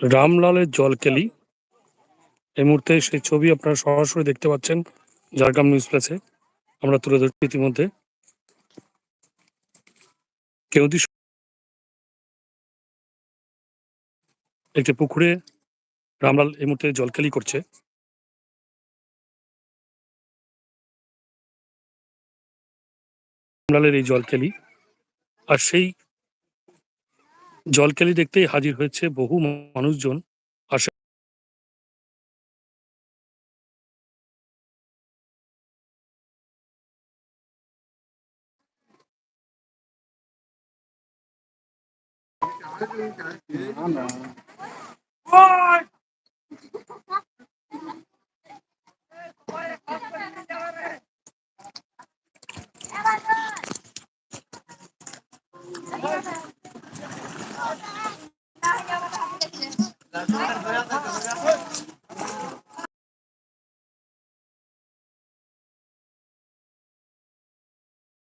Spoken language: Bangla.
রামলালের জলকেলি। এই মুহূর্তে সেই ছবি আপনারা সরাসরি দেখতে পাচ্ছেন ঝাড়গ্রাম নিউজ প্লেসে। আমরা তুলে ধরছি ইতিমধ্যে। একটি পুকুরে রামলাল এই মুহূর্তে জলকেলি করছে। রামলালের এই জলকেলি আর সেই জলকেলি দেখতেই হাজির হয়েছে বহু মানুষজন আশা Thank you. Gracias.